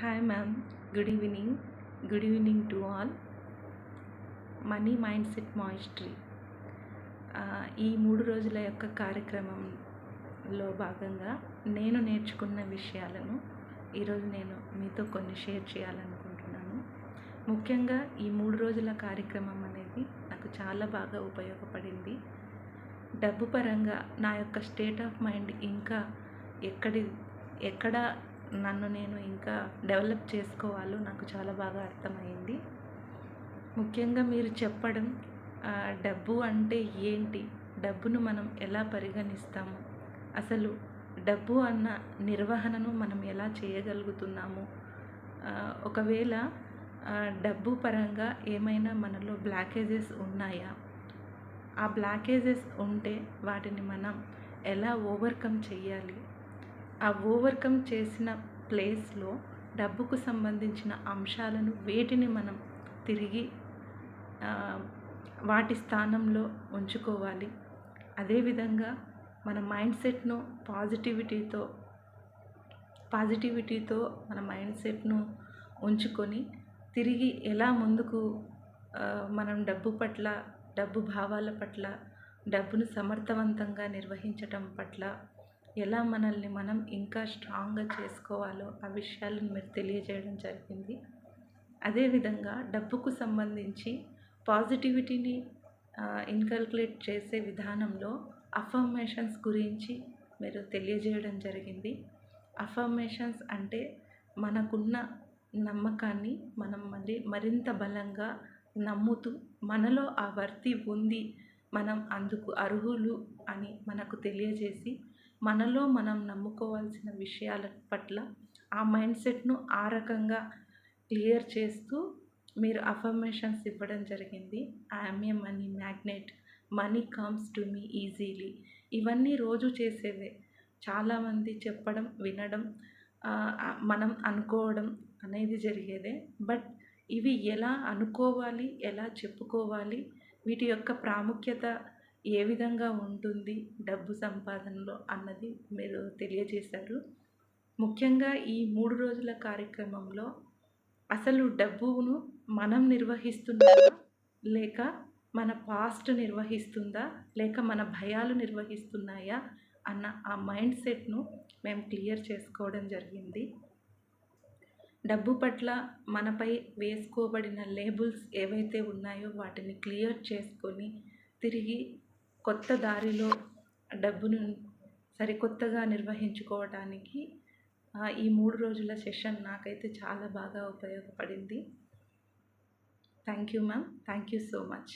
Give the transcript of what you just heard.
Hi ma'am good evening good evening to all money mindset mastery ఈ మూడు రోజుల యొక్క కార్యక్రమంలో భాగంగా నేను నేర్చుకున్న విషయాలను ఈరోజు నేను మీతో కొన్ని షేర్ చేయాలనుకుంటున్నాను. ముఖ్యంగా ఈ మూడు రోజుల కార్యక్రమం అనేది నాకు చాలా బాగా ఉపయోగపడింది. డబ్బు పరంగా నా యొక్క స్టేట్ ఆఫ్ మైండ్ ఇంకా ఎక్కడి ఎక్కడ నన్ను నేను ఇంకా డెవలప్ చేసుకోవాలో నాకు చాలా బాగా అర్థమైంది. ముఖ్యంగా మీరు చెప్పడం డబ్బు అంటే ఏంటి? డబ్బును మనం ఎలా పరిగణిస్తాము? అసలు డబ్బు అన్న నిర్వహణను మనం ఎలా చేయగలుగుతున్నాము? ఒకవేళ డబ్బు పరంగా ఏమైనా మనలో బ్లాకేజెస్ ఉన్నాయా? ఆ బ్లాకేజెస్ ఉంటే వాటిని మనం ఎలా ఓవర్కమ్ చేయాలి? ఆ ఓవర్కమ్ చేసిన ప్లేస్లో డబ్బుకు సంబంధించిన అంశాలను వేటిని మనం తిరిగి వాటి స్థానంలో ఉంచుకోవాలి. అదేవిధంగా మన మైండ్ సెట్ను పాజిటివిటీతో పాజిటివిటీతో మన మైండ్ సెట్ను ఉంచుకొని తిరిగి ఎలా ముందుకు మనం డబ్బు పట్ల డబ్బు భావాల పట్ల డబ్బును సమర్థవంతంగా నిర్వహించటం పట్ల ఎలా మనల్ని మనం ఇంకా స్ట్రాంగ్గా చేసుకోవాలో ఆ విషయాలను మీరు తెలియజేయడం జరిగింది. అదేవిధంగా డబ్బుకు సంబంధించి పాజిటివిటీని ఇన్కల్కులేట్ చేసే విధానంలో అఫర్మేషన్స్ గురించి మీరు తెలియజేయడం జరిగింది. అఫర్మేషన్స్ అంటే మనకున్న నమ్మకాన్ని మనం మళ్ళీ మరింత బలంగా నమ్ముతూ మనలో ఆ వర్తి ఉంది మనం అందుకు అర్హులు అని మనకు తెలియజేసి మనలో మనం నమ్ముకోవాల్సిన విషయాల పట్ల ఆ మైండ్ సెట్ను ఆ రకంగా క్లియర్ చేస్తూ మీరు అఫర్మేషన్స్ ఇవ్వడం జరిగింది. I'm a money magnet money comes to me easily ఇవన్నీ రోజు చేసేవే. చాలామంది చెప్పడం వినడం మనం అనుకోవడం అనేది జరిగేదే. బట్ ఇవి ఎలా అనుకోవాలి ఎలా చెప్పుకోవాలి వీటి యొక్క ప్రాముఖ్యత ఏ విధంగా ఉంటుంది డబ్బు సంపాదనలో అన్నది మీరు తెలియజేశారు. ముఖ్యంగా ఈ మూడు రోజుల కార్యక్రమంలో అసలు డబ్బును మనం నిర్వహిస్తున్నామా లేక మన పాస్ట్ నిర్వహిస్తుందా? లేక మన భయాలు నిర్వహిస్తున్నాయా? అన్న ఆ మైండ్ సెట్ను మేము క్లియర్ చేసుకోవడం జరిగింది. డబ్బు పట్ల మనపై వేసుకోబడిన లేబుల్స్ ఏవైతే ఉన్నాయో వాటిని క్లియర్ చేసుకొని తిరిగి కొత్త దారిలో డబ్బును సరికొత్తగా నిర్వహించుకోవటానికి ఈ మూడు రోజుల సెషన్ నాకైతే చాలా బాగా ఉపయోగపడింది. Thank you ma'am. Thank you so much.